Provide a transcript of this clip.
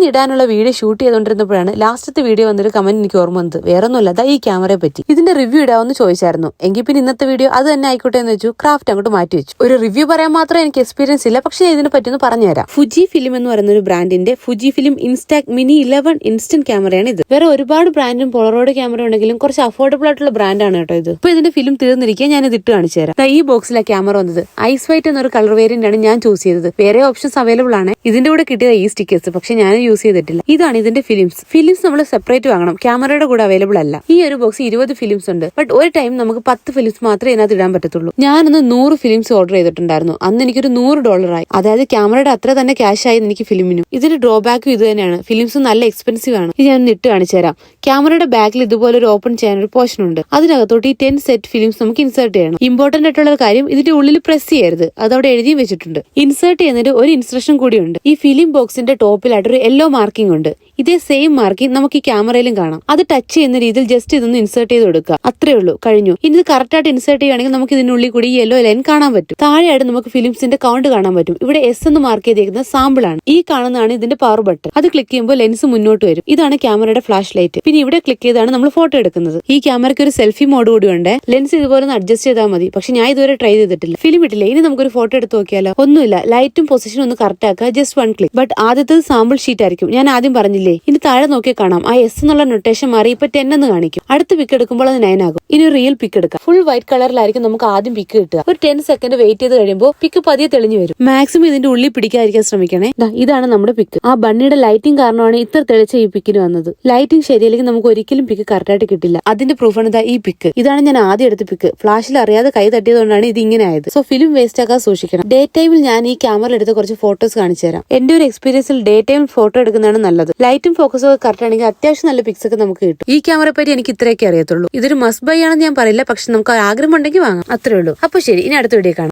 ഇന്ന് ഇടാനുള്ള video shoot ചെയ്തുകൊണ്ടിരുന്നപ്പോഴാണ് ലാസ്റ്റത്തെ വീഡിയോ വന്നൊരു കമന്റ് എനിക്ക് ഓർമ്മ വന്നത്. വേറെ ഒന്നുമല്ല ദാ ഈ ക്യാമറയെ പറ്റി. ഇതിന്റെ റിവ്യൂ ഇടാമെന്ന് ചോദിച്ചായിരുന്നു. എങ്കിൽ പിന്നെ ഇന്നത്തെ വീഡിയോ അത് തന്നെ ആയിക്കോട്ടെ എന്ന് വെച്ചു. ക്രാഫ്റ്റ് അങ്ങോട്ട് മാറ്റി വെച്ചു. ഒരു റിവ്യൂ പറയാൻ മാത്രം എനിക്ക് എക്സ്പീരിയൻസ് ഇല്ല. പക്ഷെ ഞാൻ ഇതിനെ പറ്റി ഒന്ന് പറഞ്ഞുതരാം. ഫുജി ഫിലിം എന്ന് പറയുന്ന ഒരു ബ്രാൻഡിന്റെ Fuji film Instax mini eleven instant ക്യാമറയാണ് ഇത്. വേറെ ഒരുപാട് ബ്രാൻഡും പോളറോഡ് ക്യാമറ ഉണ്ടെങ്കിലും കുറച്ച് അഫോർഡബിൾ ആയിട്ടുള്ള ബ്രാൻഡാണ് കേട്ടോ ഇത്. ഇപ്പൊ ഇതിന്റെ ഫിലിം തീർന്നിരിക്കുക ഞാൻ ഇത് ഇട്ട് കാണിച്ചു തരാം ഈ ബോക്സിലെ ക്യാമറ വന്നത്. ഐസ് വൈറ്റ് എന്നൊരു കളർ വേരിയന്റ് ആണ് ഞാൻ ചൂസ് ചെയ്തത്. വേറെ ഓപ്ഷൻസ് അവൈലബിൾ ആണ്. ഇതിന്റെ കൂടെ കിട്ടിയത് ഈ സ്റ്റിക്കേഴ്സ് പക്ഷെ ഞാൻ യൂസ് ചെയ്തിട്ടില്ല. ഇതാണ് ഇതിന്റെ ഫിലിംസ് ഫിലിംസ് നമ്മൾ സെപ്പറേറ്റ് വാങ്ങണം. ക്യാമറയുടെ കൂടെ അവൈലബിൾ അല്ല. ഈ ഒരു ബോക്സ് ഇരുപത് ഫിലിംസ് ഉണ്ട്. ബട്ട് ഒരു ടൈം നമുക്ക് പത്ത് ഫിലിംസ് മാത്രമേ ഇതിനകത്ത് ഇടാൻ പറ്റത്തുള്ളൂ. ഞാനൊന്ന് നൂറ് ഫിലിംസ് ഓർഡർ ചെയ്തിട്ടുണ്ടായിരുന്നു. അന്ന് എനിക്കൊരു നൂറ് ഡോളർ ആയി. അതായത് ക്യാമറയുടെ അത്ര തന്നെ ക്യാഷ് ആയി എനിക്ക് ഫിലിമിനും ഇതിന്റെ ഡ്രോബാക്കും ഇത് തന്നെയാണ്. ഫിലിംസ് നല്ല എക്സ്പെൻസീവ് ആണ്. ഇത് ഞാൻ ഇട്ട് കാണിച്ചു തരാം. ക്യാമറയുടെ ബാക്കിൽ ഇതുപോലെ ഒരു ഓപ്പൺ ചെയ്യാൻ ഒരു പോർഷൻ ഉണ്ട്. അതിനകത്തോട്ട് ഈ ടെൻ സെറ്റ് ഫിലിംസ് നമുക്ക് ഇൻസേർട്ട് ചെയ്യണം. ഇമ്പോർട്ടന്റ് ആയിട്ടുള്ള കാര്യം ഇതിന്റെ ഉള്ളിൽ പ്രസ് ചെയ്യരുത്. അത് അവിടെ എഴുതി വെച്ചിട്ടുണ്ട്. ഇൻസേർട്ട് ചെയ്യുന്നതിന് ഒരു ഇൻസ്ട്രക്ഷൻ കൂടിയുണ്ട് ഈ ഫിലിം ബോക്സിന്റെ ടോപ്പിലായിട്ട് ഒരു യെല്ലോ മാർക്കിംഗ് ഉണ്ട്. ഇതേ സെയിം മാർക്കിംഗ് നമുക്ക് ഈ ക്യാമറയിലും കാണാം. അത് ടച്ച് ചെയ്യുന്ന രീതിയിൽ ജസ്റ്റ് ഇതൊന്ന് ഇൻസേർട്ട് ചെയ്ത് കൊടുക്കുക. അത്രേ ഉള്ളൂ. കഴിഞ്ഞു. ഇനി ഇത് കറക്റ്റ് ആയിട്ട് ഇൻസേർട്ട് ചെയ്യുകയാണെങ്കിൽ നമുക്ക് ഇതിനുള്ളിൽ കൂടി യെല്ലോ ലൈൻ കാണാൻ പറ്റും. താഴെയായിട്ട് നമുക്ക് ഫിലിംസിന്റെ കൗണ്ട് കാണാൻ പറ്റും. ഇവിടെ എസ് എന്ന് മാർക്ക് ചെയ്തിരിക്കുന്ന സാമ്പിൾ ആണ്. ഈ കാണുന്നതാണ് ഇതിന്റെ പവർ ബട്ടൺ അത് ക്ലിക്ക് ചെയ്യുമ്പോൾ ലെൻസ് മുന്നോട്ട് വരും. ഇതാണ് ക്യാമറയുടെ ഫ്ലാഷ് ലൈറ്റ് പിന്നെ ഇവിടെ ക്ലിക്ക് ചെയ്താണ് നമ്മൾ ഫോട്ടോ എടുക്കുന്നത്. ഈ ക്യാമറയ്ക്ക് ഒരു സെൽഫി മോഡ് കൂടി ഉണ്ട്. ലെൻസ് ഇതുപോലെ ഒന്ന് അഡ്ജസ്റ്റ് ചെയ്താൽ മതി. പക്ഷെ ഞാൻ ഇതുവരെ ട്രൈ ചെയ്തിട്ടില്ല. ഫിലിം ഇട്ടില്ല. ഇനി നമുക്ക് ഒരു ഫോട്ടോ എടുത്ത് നോക്കിയാലോ? ഒന്നുമില്ല. ലൈറ്റും പൊസിഷനും ഒന്ന് കറക്റ്റ് ആക്കുക. ജസ്റ്റ് വൺ ക്ലിക്ക് ബട്ട് ആദ്യത്തെ സാമ്പിൾ ഷീറ്റ് ആയിരിക്കും. ഞാൻ ആദ്യം പറഞ്ഞില്ലേ? ഇനി താഴെ നോക്കി കാണാം. ആ എസ് എന്നുള്ള നൊട്ടേഷൻ മാറി ഇപ്പൊ ടെൻ എന്ന് കാണിക്കും. അടുത്ത പിക്ക് എടുക്കുമ്പോൾ അത് നയൻ ആകും. ഇനി റിയൽ പിക്ക് എടുക്കാം. ഫുൾ വൈറ്റ് കളറിലായിരിക്കും നമുക്ക് ആദ്യം പിക്ക് കിട്ടുക. ഒരു ടെൻ സെക്കൻഡ് വെയിറ്റ് ചെയ്ത് കഴിയുമ്പോൾ പിക്ക് പതിയെ തെളിഞ്ഞു വരും. മാക്സിമം ഇതിന്റെ ഉള്ളിൽ പിടിക്കാതിരിക്കാൻ ശ്രമിക്കണേ. ഇതാണ് നമ്മുടെ പിക്ക് ആ ബണ്ണിയുടെ ലൈറ്റിംഗ് കാരണമാണ് ഇത്ര തെളിച്ച ഈ പിക്കിന് വന്നത്. ലൈറ്റിംഗ് ശരിയല്ലെങ്കിൽ നമുക്ക് ഒരിക്കലും പിക്ക് കറക്റ്റായിട്ട് കിട്ടില്ല. അതിന്റെ പ്രൂഫാണ് ഇതാ ഈ പിക്ക് ഇതാണ് ഞാൻ ആദ്യം എടുത്ത പിക്ക് ഫ്ലാഷിൽ അറിയാതെ കൈ തട്ടിയതുകൊണ്ടാണ് ഇത് ഇങ്ങനെ ആയത്. സോ ഫിലിം വേസ്റ്റ് ആക്കാൻ സൂക്ഷിക്കണം. ഡേ ടൈമിൽ ഞാൻ ഈ ക്യാമറ എടുത്ത് കുറച്ച് ഫോട്ടോസ് കാണിച്ചു തരാം. എന്റെ ഒരു എക്സ്പീരിയൻസിൽ ഡേ ടൈമിൽ ഫോട്ടോ എടുക്കുന്നതാണ് നല്ലത്. ലൈറ്റും ഫോക്കസും ഒക്കെ കറക്റ്റ് ആണെങ്കിൽ അത്യാവശ്യം നല്ല പിക്സ് ഒക്കെ നമുക്ക് കിട്ടും. ഈ ക്യാമറ പറ്റി എനിക്ക് ഇത്രയൊക്കെ അറിയത്തുള്ളൂ. ഇതൊരു മസ്റ്റ് ബൈ ആണെന്ന് ഞാൻ പറയില്ല. പക്ഷെ നമുക്ക് ആഗ്രഹം ഉണ്ടെങ്കിൽ വാങ്ങാം. അത്രേ ഉള്ളൂ. അപ്പൊ ശരി ഇനി അടുത്ത വീഡിയോ കാണാം.